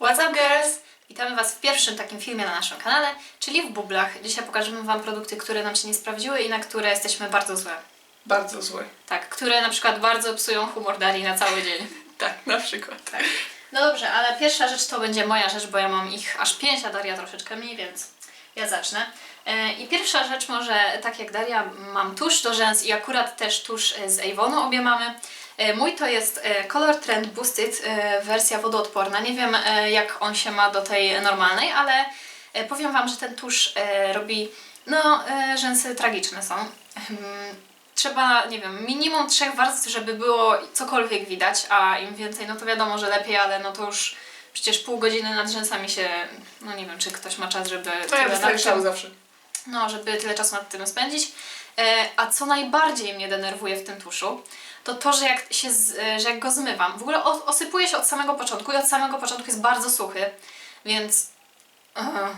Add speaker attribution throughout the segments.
Speaker 1: What's up girls? Witamy Was w pierwszym takim filmie na naszym kanale, czyli w bublach. Dzisiaj pokażemy Wam produkty, które nam się nie sprawdziły i na które jesteśmy bardzo złe.
Speaker 2: Bardzo zły.
Speaker 1: Tak, które na przykład bardzo psują humor Darii na cały dzień.
Speaker 2: Tak, na przykład.
Speaker 1: Tak. No dobrze, ale pierwsza rzecz to będzie moja rzecz, bo ja mam ich aż pięć, a Daria troszeczkę mniej, więc ja zacznę. E, I pierwsza rzecz może, tak jak Daria, mam tusz do rzęs i akurat też tusz z Avonu obie mamy. E, Mój to jest e, Color Trend Boosted, e, wersja wodoodporna. Nie wiem jak on się ma do tej normalnej, ale powiem Wam, że ten tusz robi, no rzęsy tragiczne są. Hmm, Trzeba, nie wiem, minimum trzech warstw, żeby było cokolwiek widać, a im więcej, no to wiadomo, że lepiej, ale no to już przecież pół godziny nad rzęsami się, no nie wiem, czy ktoś ma czas, żeby
Speaker 2: To ja
Speaker 1: tym,
Speaker 2: zawsze.
Speaker 1: no, żeby tyle czasu nad tym spędzić. E, a co najbardziej mnie denerwuje w tym tuszu, to to, że jak, się e, że jak go zmywam, w ogóle osypuje się od samego początku i od samego początku jest bardzo suchy, więc... Ugh.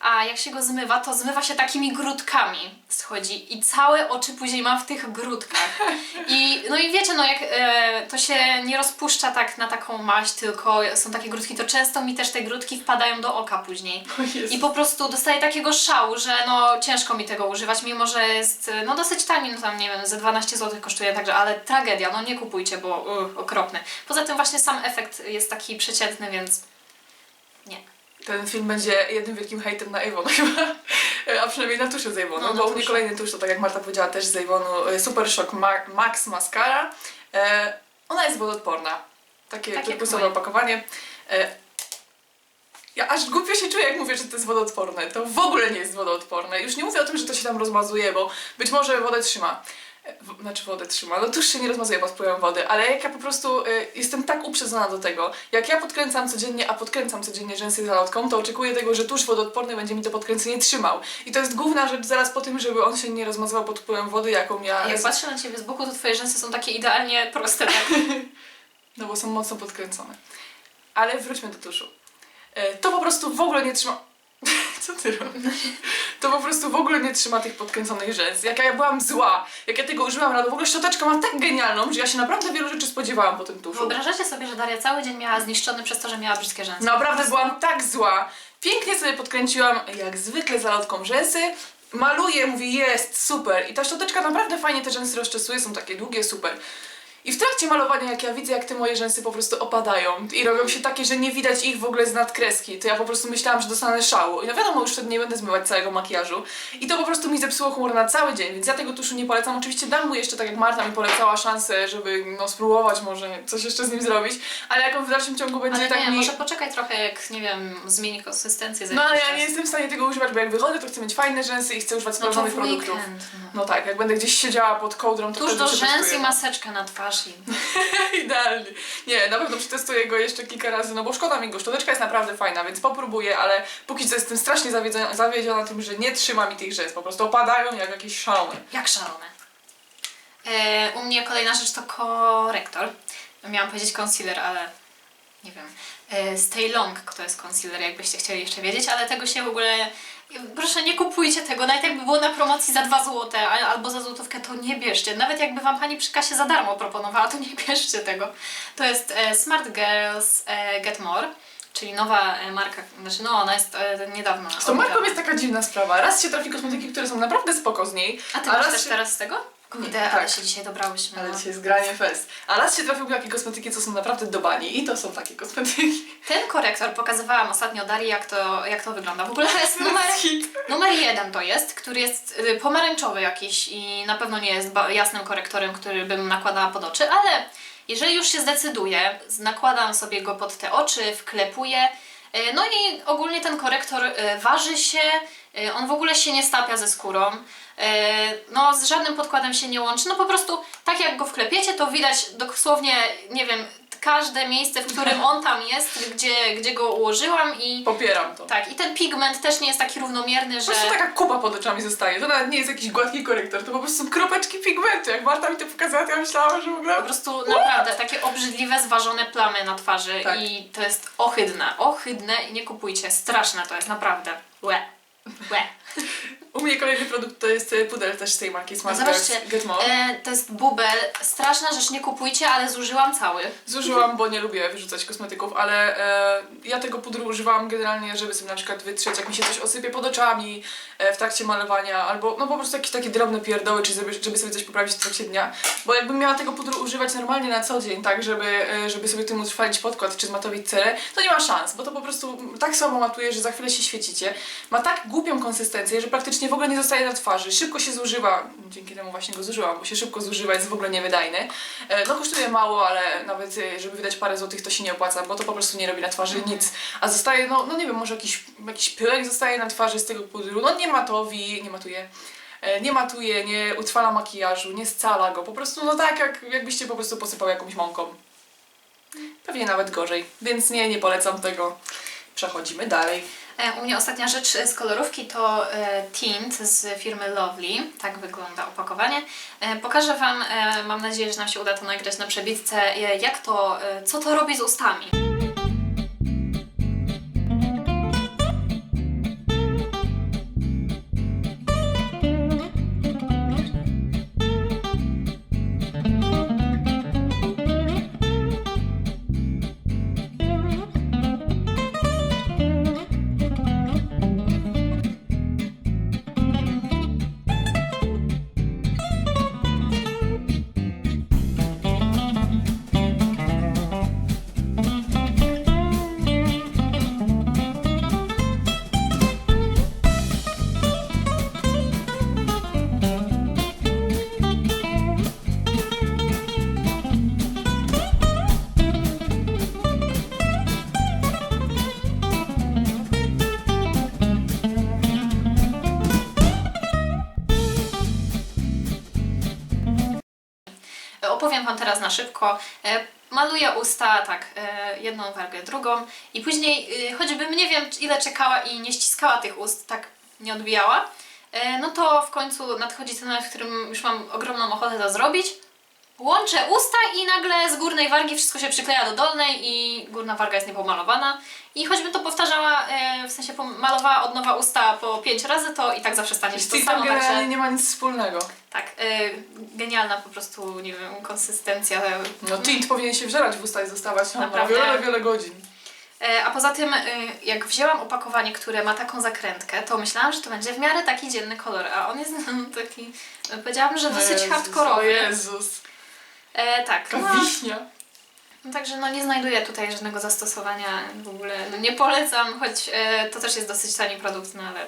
Speaker 1: A jak się go zmywa, to zmywa się takimi grudkami schodzi i całe oczy później mam w tych grudkach. I, no i wiecie, no jak e, to się nie rozpuszcza tak na taką maść, tylko są takie grudki, to często mi też te grudki wpadają do oka później. I po prostu dostaję takiego szału, że no ciężko mi tego używać, mimo że jest no dosyć tani, no tam nie wiem, ze 12 zł kosztuje, także, ale tragedia, no nie kupujcie, bo uh, okropny. Poza tym właśnie sam efekt jest taki przeciętny, więc.
Speaker 2: Ten film będzie jednym wielkim hejtem na Avon chyba. E, A przynajmniej na tusze z Avonu.
Speaker 1: No,
Speaker 2: bo u mnie kolejny tusz to tak jak Marta powiedziała też z Avonu e, Super Shock Ma- Max Mascara. E, ona jest wodoodporna. Takie
Speaker 1: Tak
Speaker 2: turkusowe opakowanie. E, ja aż głupio się czuję, jak mówię, że to jest wodoodporne. To w ogóle nie jest wodoodporne. Już nie mówię o tym, że to się tam rozmazuje, bo być może wodę trzyma. Znaczy wodę trzyma. No tuż się nie rozmazuje pod wpływem wody, ale jak ja po prostu y, jestem tak uprzedzona do tego, jak ja podkręcam codziennie, a podkręcam codziennie rzęsy zalotką, to oczekuję tego, że tusz wodoodporny będzie mi to podkręcenie trzymał. I to jest główna rzecz zaraz po tym, żeby on się nie rozmazywał pod wpływem wody, jaką ja...
Speaker 1: Jak patrzę na Ciebie z boku, to Twoje rzęsy są takie idealnie proste, tak?
Speaker 2: No bo są mocno podkręcone. Ale wróćmy do tuszu. E, To po prostu w ogóle nie trzyma... Co ty robisz? To po prostu w ogóle nie trzyma tych podkręconych rzęs. Jaka ja byłam zła, jak ja tego użyłam rano. W ogóle szczoteczka ma tak genialną, że ja się naprawdę wielu rzeczy spodziewałam po tym tuszu.
Speaker 1: Wyobrażacie sobie, że Daria cały dzień miała zniszczony przez to, że miała brzydkie rzęsy?
Speaker 2: Naprawdę byłam tak zła. Pięknie sobie podkręciłam, jak zwykle zalotką rzęsy. Maluję, mówię, jest, super. I ta szczoteczka naprawdę fajnie te rzęsy rozczesuje, są takie długie, super. I w trakcie malowania, jak ja widzę, jak te moje rzęsy po prostu opadają i robią się takie, że nie widać ich w ogóle z nadkreski, to ja po prostu myślałam, że dostanę szału. I no wiadomo, już wtedy nie będę zmywać całego makijażu. I to po prostu mi zepsuło humor na cały dzień, więc ja tego tuszu nie polecam. Oczywiście dam mu jeszcze, tak jak Marta mi polecała, szansę, żeby no, spróbować może coś jeszcze z nim zrobić, ale jak on w dalszym ciągu będzie
Speaker 1: Ale
Speaker 2: tak
Speaker 1: nie,
Speaker 2: mi...
Speaker 1: może poczekaj trochę, jak, nie wiem, zmieni konsystencję za
Speaker 2: No ale ja nie jestem w stanie tego używać, bo jak wychodzę, to chcę mieć fajne rzęsy i chcę używać
Speaker 1: No
Speaker 2: sprawdzonych
Speaker 1: w
Speaker 2: produktów.
Speaker 1: weekend, no.
Speaker 2: No tak, jak będę gdzieś siedziała pod kołdrą, to
Speaker 1: Tuż do rzęs i maseczka na twarz i...
Speaker 2: Idealnie. Nie, na pewno przetestuję go jeszcze kilka razy, no bo szkoda mi go. Szczoteczka jest naprawdę fajna, więc popróbuję, ale póki co jestem strasznie zawiedziona, zawiedziona tym, że nie trzyma mi tych rzęs. Po prostu opadają jak jakieś szalone.
Speaker 1: Jak szalone. E, u mnie kolejna rzecz to korektor. Miałam powiedzieć concealer, ale nie wiem. E, Stay Long to jest concealer, jakbyście chcieli jeszcze wiedzieć, ale tego się w ogóle... Proszę, nie kupujcie tego, nawet jakby było na promocji za 2 zł albo za złotówkę, to nie bierzcie. Nawet jakby Wam Pani przy kasie za darmo proponowała, to nie bierzcie tego. To jest e, Smart Girls e, Get More, czyli nowa e, marka, znaczy no ona jest e, niedawno.
Speaker 2: Z tą marką jest taka dziwna sprawa. Raz się trafi kosmetyki, które są naprawdę spoko z niej,
Speaker 1: A Ty
Speaker 2: a
Speaker 1: masz też
Speaker 2: się...
Speaker 1: teraz z tego? Kurde,
Speaker 2: Tak.
Speaker 1: ale się dzisiaj dobrałyśmy.
Speaker 2: Ale
Speaker 1: no.
Speaker 2: dzisiaj jest granie fest. A raz się trafiły takie kosmetyki, co są naprawdę do bani i to są takie kosmetyki.
Speaker 1: Ten korektor pokazywałam ostatnio Darii, jak to, jak to wygląda. W ogóle to jest numer, numer jeden to jest, który jest y, pomarańczowy jakiś i na pewno nie jest ba- jasnym korektorem, który bym nakładała pod oczy, ale jeżeli już się zdecyduję, z- nakładam sobie go pod te oczy, wklepuję. y, No i ogólnie ten korektor y, waży się, y, on w ogóle się nie stapia ze skórą. y, No, z żadnym podkładem się nie łączy. No po prostu tak jak go wklepiecie, to widać dosłownie, nie wiem, każde miejsce, w którym on tam jest, gdzie, gdzie go ułożyłam i
Speaker 2: Popieram to.
Speaker 1: tak, i ten pigment też nie jest taki równomierny,
Speaker 2: Po
Speaker 1: że...
Speaker 2: prostu taka kupa pod oczami zostaje. To nawet nie jest jakiś gładki korektor, to po prostu są kropeczki pigmentu. Jak Marta mi to pokazała, to ja myślałam, że w ogóle...
Speaker 1: Po prostu naprawdę takie obrzydliwe, zważone plamy na twarzy
Speaker 2: Tak.
Speaker 1: i to jest ohydne, ohydne i nie kupujcie, straszne to jest, naprawdę. Łe, łe.
Speaker 2: U mnie kolejny produkt to jest e, pudel też z tej marki
Speaker 1: No
Speaker 2: Smart
Speaker 1: zobaczcie,
Speaker 2: Girls Get More.
Speaker 1: e, to jest bubel. Straszna rzecz, nie kupujcie, ale zużyłam cały.
Speaker 2: Zużyłam, bo nie lubię wyrzucać kosmetyków, ale e, ja tego pudru używałam generalnie, żeby sobie na przykład wytrzeć, jak mi się coś osypie pod oczami e, w trakcie malowania, albo no po prostu jakieś takie drobne pierdoły, czy żeby, żeby sobie coś poprawić w trakcie dnia. Bo jakbym miała tego pudru używać normalnie na co dzień, tak, żeby, e, żeby sobie tym utrwalić podkład, czy zmatowić cerę, to nie ma szans, bo to po prostu tak słabo matuje, że za chwilę się świecicie. Ma tak głupią konsystencję, że praktycznie w ogóle nie zostaje na twarzy, szybko się zużywa, dzięki temu właśnie go zużyłam, bo się szybko zużywa, jest w ogóle niewydajny. E, No kosztuje mało, ale nawet e, żeby wydać parę złotych to się nie opłaca, bo to po prostu nie robi na twarzy nic. A zostaje, no, no nie wiem, może jakiś, jakiś pyłek zostaje na twarzy z tego pudru, no nie matowi, nie matuje. e, Nie matuje, nie utrwala makijażu, nie scala go, po prostu no tak jak, jakbyście po prostu posypał jakąś mąką. Pewnie nawet gorzej, więc nie, nie polecam tego. Przechodzimy dalej.
Speaker 1: E, U mnie ostatnia rzecz z kolorówki to e, tint z firmy Lovely. Tak wygląda opakowanie. E, Pokażę Wam, e, mam nadzieję, że nam się uda to nagrać na przebitce, e, jak to, e, co to robi z ustami. Opowiem Wam teraz na szybko. E, Maluję usta, tak, e, jedną wargę, drugą i później, e, choćbym nie wiem ile czekała i nie ściskała tych ust, tak nie odbijała, no to w końcu nadchodzi ten moment, w którym już mam ogromną ochotę to zrobić. Łączę usta i nagle z górnej wargi wszystko się przykleja do dolnej i górna warga jest niepomalowana. I choćbym to powtarzała, e, w sensie pomalowała od nowa usta po pięć razy, to i tak zawsze stanie się to samo,
Speaker 2: generalnie
Speaker 1: także...
Speaker 2: nie ma nic wspólnego.
Speaker 1: Tak, y, genialna po prostu, nie wiem, konsystencja.
Speaker 2: No tint powinien się wżerać w usta i zostawać tam na
Speaker 1: Naprawdę.
Speaker 2: wiele, wiele godzin.
Speaker 1: E, A poza tym, jak wzięłam opakowanie, które ma taką zakrętkę, to myślałam, że to będzie w miarę taki dzienny kolor, a on jest taki, powiedziałam, że dosyć
Speaker 2: Jezus, O
Speaker 1: hardkorowy.
Speaker 2: Jezus,
Speaker 1: E, tak,
Speaker 2: taka
Speaker 1: no,
Speaker 2: wiśnia.
Speaker 1: no, także no nie znajduję tutaj żadnego zastosowania, w ogóle no, nie polecam, choć e, to też jest dosyć tani produkt, no ale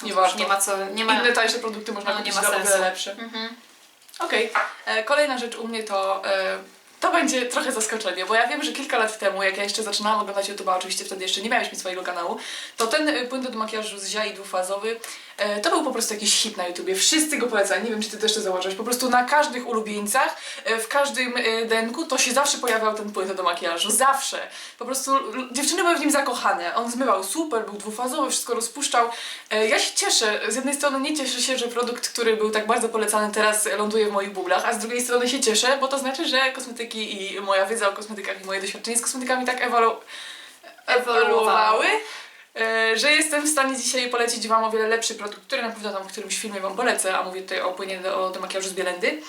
Speaker 1: no
Speaker 2: Nie warto.
Speaker 1: nie ma co, nie ma...
Speaker 2: Inne tańsze produkty można
Speaker 1: no, nie
Speaker 2: kupić
Speaker 1: ma
Speaker 2: o wiele
Speaker 1: sensu.
Speaker 2: lepsze.
Speaker 1: Mhm.
Speaker 2: Okej, e, kolejna rzecz u mnie to. E, to będzie trochę zaskoczenie, bo ja wiem, że kilka lat temu, jak ja jeszcze zaczynałam oglądać YouTube'a, oczywiście wtedy jeszcze nie miałyśmy swojego kanału, to ten e, płyn do makijażu z Zia i dwufazowy e, to był po prostu jakiś hit na YouTubie. Wszyscy go polecają, nie wiem czy ty też to zauważyłeś. Po prostu na każdych ulubieńcach, e, w każdym e, denku to się zawsze pojawiał ten płyn do makijażu. Zawsze. Po prostu dziewczyny były w nim zakochane. On zmywał super, był dwufazowy, wszystko rozpuszczał. E, Ja się cieszę, z jednej strony nie cieszę się, że produkt, który był tak bardzo polecany teraz ląduje w moich bublach, a z drugiej strony się cieszę, bo to znaczy, że kosmetyki i moja wiedza o kosmetykach i moje doświadczenie z kosmetykami tak ewolu- ewoluowały, e, że jestem w stanie dzisiaj polecić Wam o wiele lepszy produkt, który na pewno tam w którymś filmie Wam polecę, a mówię tutaj o płynie do, do makijażu z Bielendy.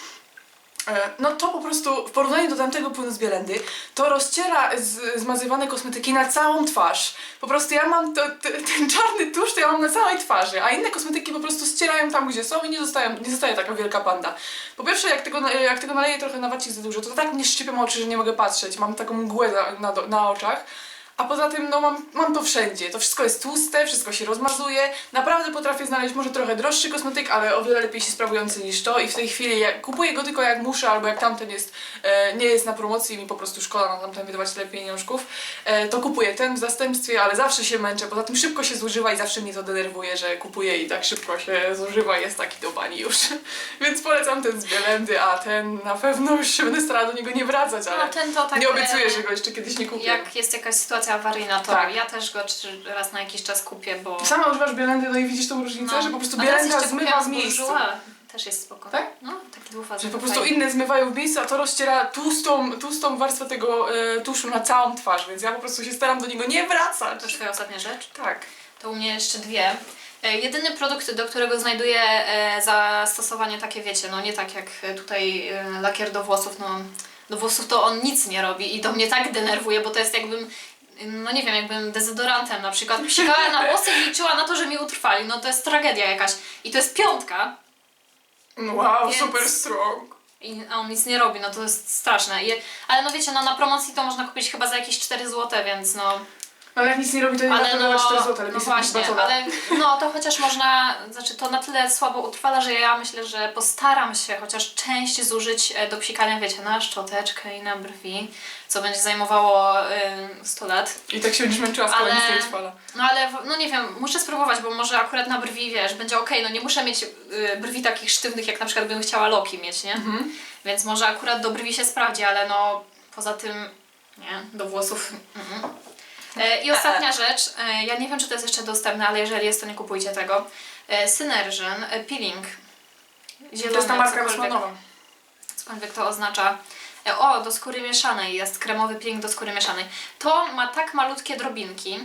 Speaker 2: E, No to po prostu w porównaniu do tamtego płynu z Bielendy, to rozciera z, zmazywane kosmetyki na całą twarz. Po prostu ja mam to, te- ten czarny tusz, to ja mam na całej twarzy, a inne kosmetyki po prostu ścierają tam, gdzie są i nie, zostają, nie zostaje taka wielka panda. Po pierwsze, jak tego, jak tego naleję trochę na wacik za dużo, to tak mnie szczypią oczy, że nie mogę patrzeć. Mam taką mgłę na, na, na oczach. A poza tym, no mam, mam to wszędzie. To wszystko jest tłuste, wszystko się rozmazuje. Naprawdę potrafię znaleźć może trochę droższy kosmetyk, ale o wiele lepiej się sprawujący niż to. I w tej chwili ja kupuję go tylko jak muszę, albo jak tamten jest, e, nie jest na promocji i mi po prostu szkoda na tamten wydawać tyle pieniążków. E, to kupuję ten w zastępstwie, ale zawsze się męczę. Poza tym szybko się zużywa i zawsze mnie to denerwuje, że kupuję i tak szybko się zużywa jest taki do bani już. Więc polecam ten z Bielendy, a ten na pewno już się będę starała do niego nie wracać, ale
Speaker 1: No ten to tak...
Speaker 2: nie obiecuję,
Speaker 1: e,
Speaker 2: że go jeszcze kiedyś nie kupię.
Speaker 1: Jak jest jakaś sytuacja awaryjna, to
Speaker 2: Tak.
Speaker 1: ja też go czy raz na jakiś czas kupię, bo...
Speaker 2: Sama używasz Bielendy, no i widzisz tą różnicę, że po prostu
Speaker 1: A teraz
Speaker 2: Bielenda
Speaker 1: jeszcze
Speaker 2: zmywa
Speaker 1: kupiłam
Speaker 2: z miejsca.
Speaker 1: Bourjois. Też jest spoko.
Speaker 2: Tak?
Speaker 1: No, taki dwufazowy.
Speaker 2: Że po prostu
Speaker 1: fajny.
Speaker 2: inne zmywają w miejscu, a to rozciera tłustą, tłustą warstwę tego e, tuszu na całą twarz, więc ja po prostu się staram do niego nie wracać.
Speaker 1: To już twoja ostatnia rzecz.
Speaker 2: Tak.
Speaker 1: To u mnie jeszcze dwie. E, Jedyny produkt, do którego znajduję e, zastosowanie takie, wiecie, no nie tak jak e, tutaj e, lakier do włosów, no do włosów to on nic nie robi i to mnie tak denerwuje, bo to jest jakbym, no nie wiem, jakbym dezodorantem na przykład psikała na włosy i liczyła na to, że mi utrwali, no to jest tragedia jakaś. I to jest piątka,
Speaker 2: Wow,
Speaker 1: Więc-
Speaker 2: super strong.
Speaker 1: i, a on nic nie robi, no to jest straszne. I, ale no wiecie, no na promocji to można kupić chyba za jakieś 4 zł, więc no...
Speaker 2: No ale jak nic nie robi, to nie
Speaker 1: Ale
Speaker 2: ale
Speaker 1: no,
Speaker 2: 4 zł, lepiej
Speaker 1: no
Speaker 2: kupić
Speaker 1: właśnie, ale no to chociaż można, znaczy to na tyle słabo utrwala, że ja myślę, że postaram się chociaż część zużyć e, do psikania, wiecie, na szczoteczkę i na brwi, co będzie zajmowało y, 100 lat.
Speaker 2: I tak się będziesz męczyła, skoro
Speaker 1: Ale-
Speaker 2: nic nie utrwala.
Speaker 1: No ale, no nie wiem, muszę spróbować, bo może akurat na brwi, wiesz, będzie okej, no nie muszę mieć y, brwi takich sztywnych, jak na przykład bym chciała Loki mieć, nie?
Speaker 2: Mhm.
Speaker 1: Więc może akurat do brwi się sprawdzi, ale no poza tym nie, do włosów. Mm. E, I ostatnia rzecz, e, ja nie wiem czy to jest jeszcze dostępne, ale jeżeli jest to nie kupujcie tego. E, Synergen e, Peeling. Zielony,
Speaker 2: To jest ta marka Rosmanowa.
Speaker 1: cokolwiek to oznacza. E, O, do skóry mieszanej jest kremowy peeling do skóry mieszanej. To ma tak malutkie drobinki,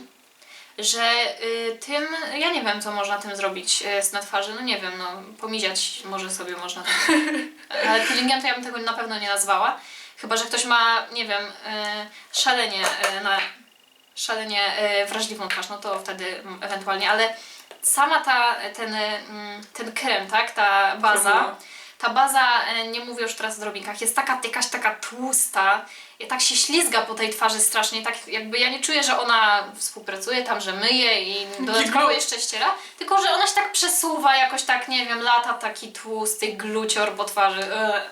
Speaker 1: że y, tym, ja nie wiem co można tym zrobić y, na twarzy, no nie wiem, no pomiziać może sobie można. Ale peelingiem to ja bym tego na pewno nie nazwała. Chyba, że ktoś ma, nie wiem, y, szalenie y, na szalenie y, wrażliwą twarz, no to wtedy mm, ewentualnie, ale sama ta, ten, y, mm, ten krem, tak, ta baza,
Speaker 2: Formuła.
Speaker 1: ta baza, e, nie mówię już teraz o drobinkach, jest taka jakaś taka tłusta, i tak się ślizga po tej twarzy strasznie, tak jakby ja nie czuję, że ona współpracuje tam, że myje i dodatkowo jeszcze ściera, tylko że ona się tak przesuwa, jakoś tak, nie wiem, lata taki tłusty glucior po twarzy, e,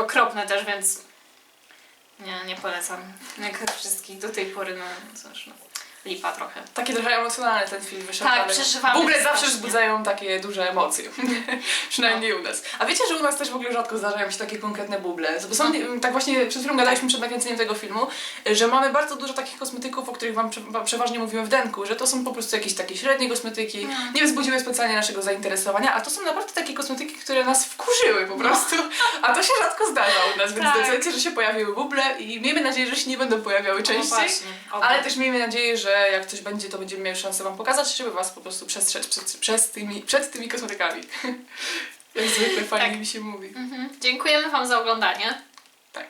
Speaker 1: okropne też, więc nie, nie polecam. Jak wszystkich do tej pory, no cóż, no, lipa trochę.
Speaker 2: Taki trochę emocjonalny ten film wyszedł,
Speaker 1: Tak,
Speaker 2: ale
Speaker 1: przeżywamy
Speaker 2: Google zawsze
Speaker 1: strasznie.
Speaker 2: wzbudzają takie duże emocje. Przynajmniej u nas. A wiecie, że u nas też w ogóle rzadko zdarzają się takie konkretne buble? Bo są, tak właśnie przed chwilą gadaliśmy przed nakręceniem tego filmu, że mamy bardzo dużo takich kosmetyków, o których wam prze, wam przeważnie mówimy w denku, że to są po prostu jakieś takie średnie kosmetyki,
Speaker 1: No.
Speaker 2: nie wzbudziły specjalnie naszego zainteresowania, a to są naprawdę takie kosmetyki, które nas wkurzyły po prostu. A to się rzadko zdarza u nas, więc
Speaker 1: Tak.
Speaker 2: decydujcie, że się pojawiły buble i miejmy nadzieję, że się nie będą pojawiały
Speaker 1: No
Speaker 2: częściej.
Speaker 1: oby.
Speaker 2: Ale też miejmy nadzieję, że jak coś będzie, to będziemy mieli szansę Wam pokazać, żeby Was po prostu przestrzec przed, przed, tymi, przed tymi kosmetykami. jak zwykle fajnie
Speaker 1: Tak.
Speaker 2: mi się mówi.
Speaker 1: Mhm. Dziękujemy Wam za oglądanie.
Speaker 2: Tak.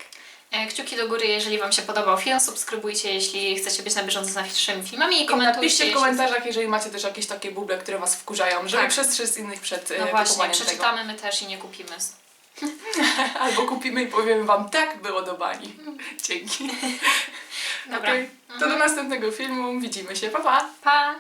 Speaker 1: E, Kciuki do góry, jeżeli Wam się podobał film, subskrybujcie, jeśli chcecie być na bieżąco z naszymi filmami i komentujcie.
Speaker 2: Napiszcie w
Speaker 1: jeśli-
Speaker 2: komentarzach, jeżeli macie też jakieś takie buble, które Was wkurzają, żeby
Speaker 1: Tak.
Speaker 2: przestrzec innych przed
Speaker 1: No
Speaker 2: no
Speaker 1: właśnie,
Speaker 2: kupowaniem tego.
Speaker 1: przeczytamy my też i nie kupimy.
Speaker 2: Albo kupimy i powiemy Wam, tak było do bani. Dzięki.
Speaker 1: Dobra.
Speaker 2: Okej. To do następnego filmu. Widzimy się. Pa, pa!
Speaker 1: Pa!